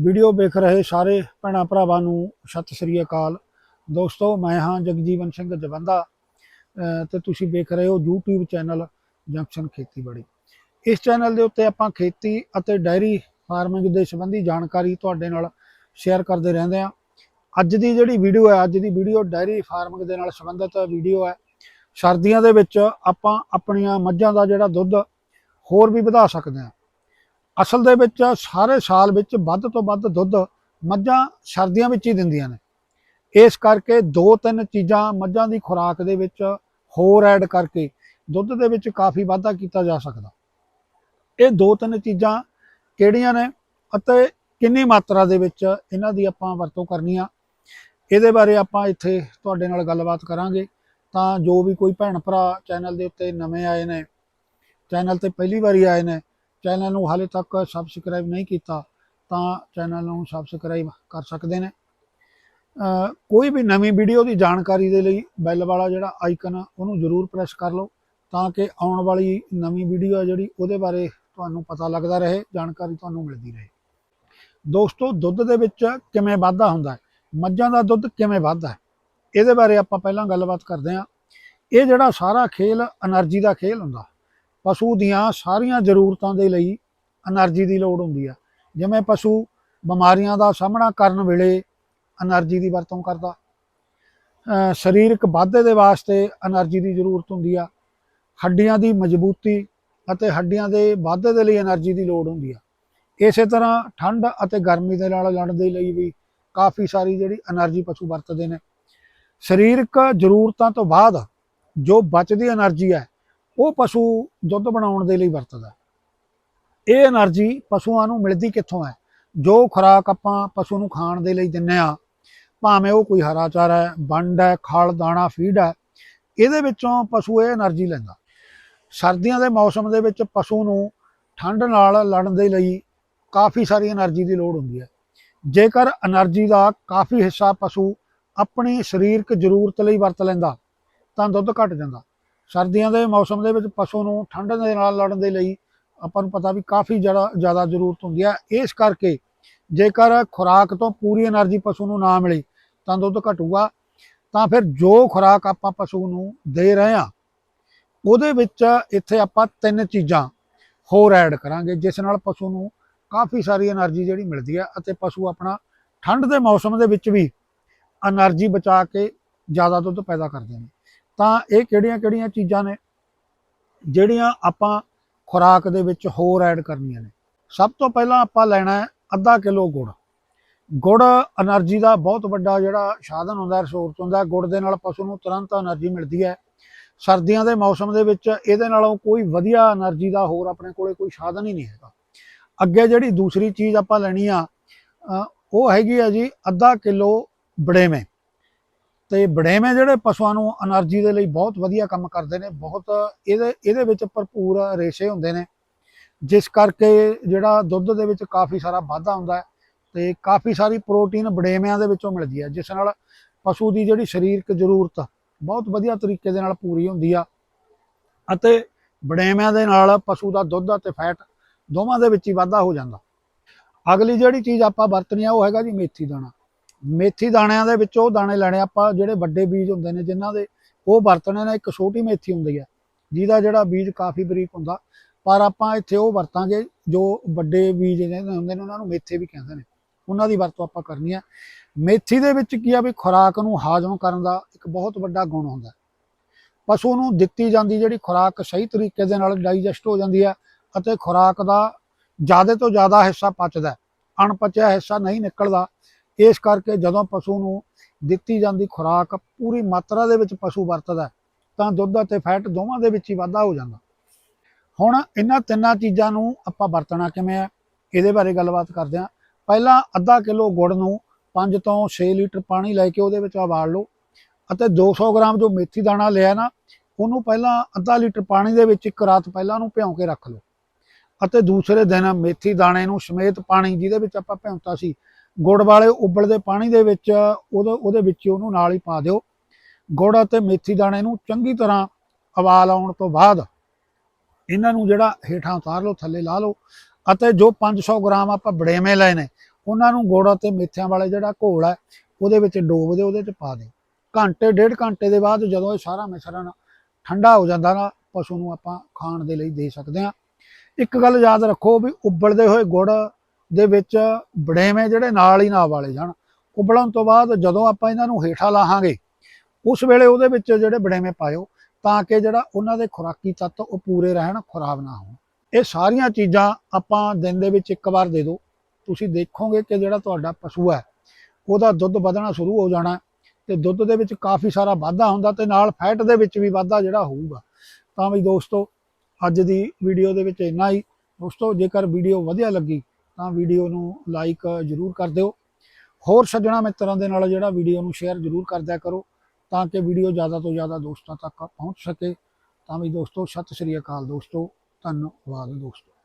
Video ਵੇਖ ਰਹੇ ਸਾਰੇ ਭੈਣਾਂ ਭਰਾਵਾਂ ਨੂੰ ਸਤਿ ਸ੍ਰੀ ਅਕਾਲ। ਦੋਸਤੋ, ਮੈਂ ਹਾਂ ਜਗਜੀਵਨ ਸਿੰਘ ਜਵੰਦਾ, ਅਹ ਤੇ ਤੁਸੀਂ ਵੇਖ ਰਹੇ ਹੋ YouTube ਚੈਨਲ ਜੰਕਸ਼ਨ ਖੇਤੀਬਾੜੀ। ਇਸ ਚੈਨਲ ਦੇ ਉੱਤੇ ਆਪਾਂ ਖੇਤੀ ਅਤੇ ਡਾਇਰੀ ਫਾਰਮਿੰਗ ਦੇ ਸੰਬੰਧੀ ਜਾਣਕਾਰੀ ਤੁਹਾਡੇ ਨਾਲ ਸ਼ੇਅਰ ਕਰਦੇ ਰਹਿੰਦੇ ਹਾਂ। ਅੱਜ ਦੀ ਜਿਹੜੀ ਵੀਡੀਓ ਹੈ, ਅੱਜ ਦੀ ਵੀਡੀਓ ਡਾਇਰੀ ਫਾਰਮਿੰਗ ਦੇ ਨਾਲ ਸੰਬੰਧਿਤ ਵੀਡੀਓ ਹੈ। ਸਰਦੀਆਂ ਦੇ ਵਿੱਚ ਆਪਾਂ ਆਪਣੀਆਂ ਮੱਝਾਂ ਦਾ ਜਿਹੜਾ ਦੁੱਧ ਹੋਰ ਵੀ ਵਧਾ ਸਕਦੇ ਹਾਂ। ਅਸਲ ਦੇ ਵਿੱਚ ਸਾਰੇ ਸਾਲ ਵਿੱਚ ਵੱਧ ਤੋਂ ਵੱਧ ਦੁੱਧ ਮੱਝਾਂ ਸਰਦੀਆਂ ਵਿੱਚ ਹੀ ਦਿੰਦੀਆਂ ਨੇ। ਇਸ ਕਰਕੇ ਦੋ ਤਿੰਨ ਚੀਜ਼ਾਂ ਮੱਝਾਂ ਦੀ ਖੁਰਾਕ ਦੇ ਵਿੱਚ ਹੋਰ ਐਡ ਕਰਕੇ ਦੁੱਧ ਦੇ ਵਿੱਚ ਕਾਫੀ ਵਾਧਾ ਕੀਤਾ ਜਾ ਸਕਦਾ। ਇਹ ਦੋ ਤਿੰਨ ਚੀਜ਼ਾਂ ਕਿਹੜੀਆਂ ਨੇ ਅਤੇ ਕਿੰਨੀ ਮਾਤਰਾ ਦੇ ਵਿੱਚ ਇਹਨਾਂ ਦੀ ਆਪਾਂ ਵਰਤੋਂ ਕਰਨੀ ਆ ਇਹਦੇ ਬਾਰੇ ਆਪਾਂ ਇੱਥੇ ਤੁਹਾਡੇ ਨਾਲ ਗੱਲਬਾਤ ਕਰਾਂਗੇ। ਤਾਂ ਜੋ ਵੀ ਕੋਈ ਭੈਣ ਭਰਾ ਚੈਨਲ ਦੇ ਉੱਤੇ ਨਵੇਂ ਆਏ ਨੇ, ਚੈਨਲ ਤੇ ਪਹਿਲੀ ਵਾਰੀ ਆਏ ਨੇ ਚੈਨਲ ਨੂੰ ਹਾਲੇ ਤੱਕ ਸਬਸਕ੍ਰਾਈਬ ਨਹੀਂ ਕੀਤਾ, ਤਾਂ ਚੈਨਲ ਨੂੰ ਸਬਸਕ੍ਰਾਈਬ ਕਰ ਸਕਦੇ ਨੇ। ਕੋਈ ਵੀ ਨਵੀਂ ਵੀਡੀਓ ਦੀ ਜਾਣਕਾਰੀ ਦੇ ਲਈ ਬੈਲ ਵਾਲਾ ਜਿਹੜਾ ਆਈਕਨ ਆ, ਉਹਨੂੰ ਜ਼ਰੂਰ ਪ੍ਰੈਸ ਕਰ ਲਓ, ਤਾਂ ਕਿ ਆਉਣ ਵਾਲੀ ਨਵੀਂ ਵੀਡੀਓ ਆ ਜਿਹੜੀ, ਉਹਦੇ ਬਾਰੇ ਤੁਹਾਨੂੰ ਪਤਾ ਲੱਗਦਾ ਰਹੇ, ਜਾਣਕਾਰੀ ਤੁਹਾਨੂੰ ਮਿਲਦੀ ਰਹੇ। ਦੋਸਤੋ, ਦੁੱਧ ਦੇ ਵਿੱਚ ਕਿਵੇਂ ਵਾਧਾ ਹੁੰਦਾ ਹੈ? ਮੱਝਾਂ ਦਾ ਦੁੱਧ ਕਿਵੇਂ ਵੱਧਦਾ ਹੈ? ਇਹਦੇ ਬਾਰੇ ਆਪਾਂ ਪਹਿਲਾਂ ਗੱਲਬਾਤ ਕਰਦੇ ਹਾਂ। ਇਹ ਜਿਹੜਾ ਸਾਰਾ ਖੇਲ એનર્ਜੀ ਦਾ ਖੇਲ ਹੁੰਦਾ ਪਸ਼ੂ ਦੀਆਂ ਸਾਰੀਆਂ ਜ਼ਰੂਰਤਾਂ ਦੇ ਲਈ એનર્ਜੀ ਦੀ ਲੋੜ ਹੁੰਦੀ ਆ। ਜਿਵੇਂ ਪਸ਼ੂ ਬਿਮਾਰੀਆਂ ਦਾ ਸਾਹਮਣਾ ਕਰਨ ਵੇਲੇ એનર્ਜੀ ਦੀ ਵਰਤੋਂ ਕਰਦਾ। ਸਰੀਰਕ ਵਾਧੇ ਦੇ ਵਾਸਤੇ એનર્ਜੀ ਦੀ ਜ਼ਰੂਰਤ ਹੁੰਦੀ ਆ। ਹੱਡੀਆਂ ਦੀ ਮਜ਼ਬੂਤੀ ਅਤੇ ਹੱਡੀਆਂ ਦੇ ਵਾਧੇ ਦੇ ਲਈ એનર્ਜੀ ਦੀ ਲੋੜ ਹੁੰਦੀ ਆ। ਇਸੇ ਤਰ੍ਹਾਂ ਠੰਡ ਅਤੇ ਗਰਮੀ ਦੇ ਨਾਲ ਲੜਨ ਦੇ ਲਈ ਵੀ ਕਾਫੀ ਸਾਰੀ ਜਿਹੜੀ એનર્ਜੀ ਪਸ਼ੂ ਵਰਤਦੇ ਨੇ। ਸਰੀਰਕ ਜ਼ਰੂਰਤਾਂ ਤੋਂ ਬਾਅਦ ਜੋ ਬਚਦੀ એનર્ਜੀ ਹੈ ਉਹ ਪਸ਼ੂ ਦੁੱਧ ਬਣਾਉਣ ਦੇ ਲਈ ਵਰਤਦਾ ਇਹ એનર્ਜੀ ਪਸ਼ੂਆਂ ਨੂੰ ਮਿਲਦੀ ਕਿੱਥੋਂ ਹੈ? ਜੋ ਖੁਰਾਕ ਆਪਾਂ ਪਸ਼ੂ ਨੂੰ ਖਾਣ ਦੇ ਲਈ ਦਿੰਨੇ ਆ ਭਾਵੇਂ ਉਹ ਕੋਈ ਹਰਾ ਚਾਰਾ ਹੈ, ਵੰਡ ਹੈ, ਖਲ, ਦਾਣਾ, ਫੀਡ ਹੈ, ਇਹਦੇ ਵਿੱਚੋਂ ਪਸ਼ੂ ਇਹ એનર્ਜੀ ਲੈਂਦਾ। ਸਰਦੀਆਂ ਦੇ ਮੌਸਮ ਦੇ ਵਿੱਚ ਪਸ਼ੂ ਨੂੰ ਠੰਡ ਨਾਲ ਲੜਨ ਦੇ ਲਈ ਕਾਫੀ ਸਾਰੀ એનર્ਜੀ ਦੀ ਲੋੜ ਹੁੰਦੀ ਹੈ। ਜੇਕਰ એનર્ਜੀ ਦਾ ਕਾਫੀ ਹਿੱਸਾ ਪਸ਼ੂ ਆਪਣੀ ਸਰੀਰਕ ਜ਼ਰੂਰਤ ਲਈ ਵਰਤ ਲੈਂਦਾ, ਤਾਂ ਦੁੱਧ ਘਟ ਜਾਂਦਾ। ਸਰਦੀਆਂ ਦੇ ਮੌਸਮ ਦੇ ਵਿੱਚ ਪਸ਼ੂ ਨੂੰ ਠੰਡ ਦੇ ਨਾਲ ਲੜਨ ਦੇ ਲਈ ਆਪਾਂ ਨੂੰ ਪਤਾ ਵੀ ਕਾਫੀ ਜ਼ਿਆਦਾ ਜ਼ਿਆਦਾ ਜ਼ਰੂਰਤ ਹੁੰਦੀ ਹੈ ਇਸ ਕਰਕੇ ਜੇਕਰ ਖੁਰਾਕ ਤੋਂ ਪੂਰੀ એનર્ਜੀ ਪਸ਼ੂ ਨੂੰ ਨਾ ਮਿਲੀ, ਤਾਂ ਦੁੱਧ ਘਟੂਗਾ। ਤਾਂ ਫਿਰ ਜੋ ਖੁਰਾਕ ਆਪਾਂ ਪਸ਼ੂ ਨੂੰ ਦੇ ਰਹੇ ਆ ਉਹਦੇ ਵਿੱਚ ਇੱਥੇ ਆਪਾਂ ਤਿੰਨ ਚੀਜ਼ਾਂ ਹੋਰ ਐਡ ਕਰਾਂਗੇ, ਜਿਸ ਨਾਲ ਪਸ਼ੂ ਨੂੰ ਕਾਫੀ ਸਾਰੀ એનર્ਜੀ ਜਿਹੜੀ ਮਿਲਦੀ ਹੈ ਅਤੇ ਪਸ਼ੂ ਆਪਣਾ ਠੰਡ ਦੇ ਮੌਸਮ ਦੇ ਵਿੱਚ ਵੀ એનર્ਜੀ ਬਚਾ ਕੇ ਜ਼ਿਆਦਾ ਦੁੱਧ ਪੈਦਾ ਕਰਦੇ ਨੇ। ਤਾਂ ਇਹ ਕਿਹੜੀਆਂ-ਕਿਹੜੀਆਂ ਚੀਜ਼ਾਂ ਨੇ ਜਿਹੜੀਆਂ ਆਪਾਂ ਖੁਰਾਕ ਦੇ ਵਿੱਚ ਹੋਰ ਐਡ ਕਰਨੀਆਂ ਨੇ? ਸਭ ਤੋਂ ਪਹਿਲਾਂ ਆਪਾਂ ਲੈਣਾ ਹੈ ਅੱਧਾ ਕਿਲੋ ਗੁੜ। ਗੁੜ એનર્ਜੀ ਦਾ ਬਹੁਤ ਵੱਡਾ ਜਿਹੜਾ ਸਾਧਨ ਹੁੰਦਾ ਰਿਸੋਰਸ ਹੁੰਦਾ ਗੁੜ ਦੇ ਨਾਲ ਪਸ਼ੂ ਨੂੰ ਤੁਰੰਤ એનર્ਜੀ ਮਿਲਦੀ ਹੈ। ਸਰਦੀਆਂ ਦੇ ਮੌਸਮ ਦੇ ਵਿੱਚ ਇਹਦੇ ਨਾਲੋਂ ਕੋਈ ਵਧੀਆ એનર્ਜੀ ਦਾ ਹੋਰ ਆਪਣੇ ਕੋਲੇ ਕੋਈ ਸਾਧਨ ਹੀ ਨਹੀਂ ਹੈਗਾ। ਅੱਗੇ ਜਿਹੜੀ ਦੂਸਰੀ ਚੀਜ਼ ਆਪਾਂ ਲੈਣੀ ਆ ਉਹ ਹੈਗੀ ਆ ਜੀ ਅੱਧਾ ਕਿਲੋ ਬੜੇਵੇਂ। ਤੇ ਬੜੇਵੇਂ ਜਿਹੜੇ ਪਸ਼ੂਆਂ ਨੂੰ એનર્ਜੀ ਦੇ ਲਈ ਬਹੁਤ ਵਧੀਆ ਕੰਮ ਕਰਦੇ ਨੇ, ਬਹੁਤ ਇਹਦੇ ਇਹਦੇ ਵਿੱਚ ਭਰਪੂਰ ਰੇਸ਼ੇ ਹੁੰਦੇ ਨੇ। ਜਿਸ ਕਰਕੇ ਜਿਹੜਾ ਦੁੱਧ ਦੇ ਵਿੱਚ ਕਾਫੀ ਸਾਰਾ ਵਾਧਾ ਹੁੰਦਾ ਤੇ ਕਾਫੀ ਸਾਰੀ ਪ੍ਰੋਟੀਨ ਬੜੇਵਿਆਂ ਦੇ ਵਿੱਚੋਂ ਮਿਲਦੀ ਹੈ, ਜਿਸ ਨਾਲ ਪਸ਼ੂ ਦੀ ਜਿਹੜੀ ਸਰੀਰਕ ਜ਼ਰੂਰਤ ਬਹੁਤ ਵਧੀਆ ਤਰੀਕੇ ਦੇ ਨਾਲ ਪੂਰੀ ਹੁੰਦੀ ਆ। ਅਤੇ ਬੜੇਵਿਆਂ ਦੇ ਨਾਲ ਪਸ਼ੂ ਦਾ ਦੁੱਧ ਅਤੇ ਫੈਟ ਦੋਵਾਂ ਦੇ ਵਿੱਚ ਹੀ ਵਾਧਾ ਹੋ ਜਾਂਦਾ। ਅਗਲੀ ਜਿਹੜੀ ਚੀਜ਼ ਆਪਾਂ ਵਰਤਣੀ ਆ, ਉਹ ਹੈਗਾ ਜੀ ਮੇਥੀ ਦਾਣਾ। ਮੇਥੀ ਦਾਣਿਆਂ ਦੇ ਵਿੱਚ ਉਹ ਦਾਣੇ ਲੈਣੇ ਆਪਾਂ ਜਿਹੜੇ ਵੱਡੇ ਬੀਜ ਹੁੰਦੇ ਨੇ ਜਿਨ੍ਹਾਂ ਦੇ, ਉਹ ਵਰਤਣੇ ਨੇ, ਇੱਕ ਛੋਟੀ ਮੇਥੀ ਹੁੰਦੀ ਹੈ ਜਿਹਦਾ ਜਿਹੜਾ ਬੀਜ ਕਾਫੀ ਬਰੀਕ ਹੁੰਦਾ, ਪਰ ਆਪਾਂ ਇੱਥੇ ਉਹ ਵਰਤਾਂਗੇ, ਜੋ ਵੱਡੇ ਬੀਜ ਜਿਹੜੇ ਹੁੰਦੇ ਨੇ, ਉਹਨਾਂ ਨੂੰ ਮੇਥੇ ਵੀ ਕਹਿੰਦੇ ਨੇ, ਉਹਨਾਂ ਦੀ ਵਰਤੋਂ ਆਪਾਂ ਕਰਨੀ ਹੈ ਮੇਥੀ ਦੇ ਵਿੱਚ ਕੀ ਆ ਵੀ ਖੁਰਾਕ ਨੂੰ ਹਾਜ਼ਮ ਕਰਨ ਦਾ ਇੱਕ ਬਹੁਤ ਵੱਡਾ ਗੁਣ ਹੁੰਦਾ। ਪਸ਼ੂ ਨੂੰ ਦਿੱਤੀ ਜਾਂਦੀ ਜਿਹੜੀ ਖੁਰਾਕ ਸਹੀ ਤਰੀਕੇ ਦੇ ਨਾਲ ਡਾਈਜੈਸਟ ਹੋ ਜਾਂਦੀ ਹੈ ਅਤੇ ਖੁਰਾਕ ਦਾ ਜ਼ਿਆਦਾ ਤੋਂ ਜ਼ਿਆਦਾ ਹਿੱਸਾ ਪਚਦਾ, ਅਣਪਚਿਆ ਹਿੱਸਾ ਨਹੀਂ ਨਿਕਲਦਾ ਇਸ ਕਰਕੇ ਜਦੋਂ ਪਸ਼ੂ ਨੂੰ ਦਿੱਤੀ ਜਾਂਦੀ ਖੁਰਾਕ ਪੂਰੀ ਮਾਤਰਾ ਦੇ ਵਿੱਚ ਪਸ਼ੂ ਵਰਤਦਾ ਤਾਂ ਦੁੱਧ ਅਤੇ ਫੈਟ ਦੋਵਾਂ ਦੇ ਵਿੱਚ ਹੀ ਵਾਧਾ ਹੋ ਜਾਂਦਾ। ਹੁਣ ਇਹਨਾਂ ਤਿੰਨਾਂ ਚੀਜ਼ਾਂ ਨੂੰ ਆਪਾਂ ਵਰਤਣਾ ਕਿਵੇਂ ਹੈ ਇਹਦੇ ਬਾਰੇ ਗੱਲਬਾਤ ਕਰਦੇ ਹਾਂ। ਪਹਿਲਾਂ ਅੱਧਾ ਕਿਲੋ ਗੁੜ ਨੂੰ 5 ਤੋਂ 6 ਲੀਟਰ ਪਾਣੀ ਲੈ ਕੇ ਉਹਦੇ ਵਿੱਚ ਉਬਾਲ ਲਓ ਅਤੇ 200 ਗ੍ਰਾਮ ਜੋ ਮੇਥੀ ਦਾਣਾ ਲਿਆ ਨਾ, ਉਹਨੂੰ ਪਹਿਲਾਂ ਅੱਧਾ ਲੀਟਰ ਪਾਣੀ ਦੇ ਵਿੱਚ ਇੱਕ ਰਾਤ ਪਹਿਲਾਂ ਉਹਨੂੰ ਭਿਉਂ ਕੇ ਰੱਖ ਲਓ। ਅਤੇ ਦੂਸਰੇ ਦਿਨ ਮੇਥੀ ਦਾਣੇ ਨੂੰ ਸਮੇਤ ਪਾਣੀ ਜਿਹਦੇ ਵਿੱਚ ਆਪਾਂ ਭਿਉਂਤਾ ਸੀ ਗੁੜ ਵਾਲੇ ਉਬਲਦੇ ਪਾਣੀ ਦੇ ਵਿੱਚ ਉਹਦੇ ਉਹਦੇ ਵਿੱਚ ਹੀ ਉਹਨੂੰ ਨਾਲ ਹੀ ਪਾ ਦਿਓ। ਗੁੜ ਅਤੇ ਮੇਥੀ ਦਾਣੇ ਨੂੰ ਚੰਗੀ ਤਰ੍ਹਾਂ ਉਬਾਲ ਆਉਣ ਤੋਂ ਬਾਅਦ ਇਹਨਾਂ ਨੂੰ ਜਿਹੜਾ ਹੇਠਾਂ ਉਤਾਰ ਲਓ, ਥੱਲੇ ਲਾ ਲਓ ਅਤੇ ਜੋ 500 ਗ੍ਰਾਮ ਆਪਾਂ ਬੜੇਵੇਂ ਲਏ ਨੇ, ਉਹਨਾਂ ਨੂੰ ਗੁੜ ਅਤੇ ਮੇਥਿਆਂ ਵਾਲੇ ਜਿਹੜਾ ਘੋਲ ਹੈ, ਉਹਦੇ ਵਿੱਚ ਡੋਬ ਦੇ ਉਹਦੇ ਚ ਪਾ ਦਿਓ। ਘੰਟੇ, ਡੇਢ ਘੰਟੇ ਦੇ ਬਾਅਦ ਜਦੋਂ ਇਹ ਸਾਰਾ ਮਿਸ਼ਰਣ ਠੰਡਾ ਹੋ ਜਾਂਦਾ ਨਾ, ਪਸ਼ੂ ਨੂੰ ਆਪਾਂ ਖਾਣ ਦੇ ਲਈ ਦੇ ਸਕਦੇ ਹਾਂ। ਇੱਕ ਗੱਲ ਯਾਦ ਰੱਖੋ ਵੀ ਉਬਲਦੇ ਹੋਏ ਗੁੜ ਦੇ ਵਿੱਚ ਬੜੇਵੇਂ ਜਿਹੜੇ ਨਾਲ ਹੀ ਨਾ ਵਾਲੇ ਜਾਣ। ਉਬਲਣ ਤੋਂ ਬਾਅਦ ਜਦੋਂ ਆਪਾਂ ਇਹਨਾਂ ਨੂੰ ਹੇਠਾਂ ਲਾਹਾਂਗੇ, ਉਸ ਵੇਲੇ ਉਹਦੇ ਵਿੱਚ ਜਿਹੜੇ ਬੜੇਵੇਂ ਪਾਇਓ ਤਾਂ ਕਿ ਜਿਹੜਾ ਉਹਨਾਂ ਦੇ ਖੁਰਾਕੀ ਤੱਤ ਉਹ ਪੂਰੇ ਰਹਿਣ ਖਰਾਬ ਨਾ ਹੋਣ। ਇਹ ਸਾਰੀਆਂ ਚੀਜ਼ਾਂ ਆਪਾਂ ਦਿਨ ਦੇ ਵਿੱਚ ਇੱਕ ਵਾਰ ਦੇ ਦਿਓ। ਤੁਸੀਂ ਦੇਖੋਗੇ ਕਿ ਜਿਹੜਾ ਤੁਹਾਡਾ ਪਸ਼ੂ ਹੈ, ਉਹਦਾ ਦੁੱਧ ਵਧਣਾ ਸ਼ੁਰੂ ਹੋ ਜਾਣਾ ਤੇ ਦੁੱਧ ਦੇ ਵਿੱਚ ਕਾਫੀ ਸਾਰਾ ਵਾਧਾ ਹੁੰਦਾ ਤੇ ਨਾਲ ਫੈਟ ਦੇ ਵਿੱਚ ਵੀ ਵਾਧਾ ਜਿਹੜਾ ਹੋਊਗਾ। ਤਾਂ ਵੀ ਦੋਸਤੋ, ਅੱਜ ਦੀ ਵੀਡੀਓ ਦੇ ਵਿੱਚ ਇੰਨਾ ਹੀ। ਦੋਸਤੋ, ਜੇਕਰ ਵੀਡੀਓ ਵਧੀਆ ਲੱਗੀ ਤਾਂ ਵੀਡੀਓ ਨੂੰ ਲਾਈਕ ਜਰੂਰ ਕਰ ਦਿਓ। ਹੋਰ ਸੱਜਣਾ ਮਿੱਤਰਾਂ ਦੇ ਨਾਲ ਜਿਹੜਾ ਵੀਡੀਓ ਨੂੰ ਸ਼ੇਅਰ ਜਰੂਰ ਕਰਦਿਆ ਕਰੋ ਤਾਂ ਕਿ ਵੀਡੀਓ ਜ਼ਿਆਦਾ ਤੋਂ ਜ਼ਿਆਦਾ ਦੋਸਤਾਂ ਤੱਕ ਪਹੁੰਚ ਸਕੇ। ਤਾਂ ਵੀ ਦੋਸਤੋ, ਸਤਿ ਸ਼੍ਰੀ ਅਕਾਲ ਦੋਸਤੋ, ਧੰਨਵਾਦ ਦੋਸਤੋ।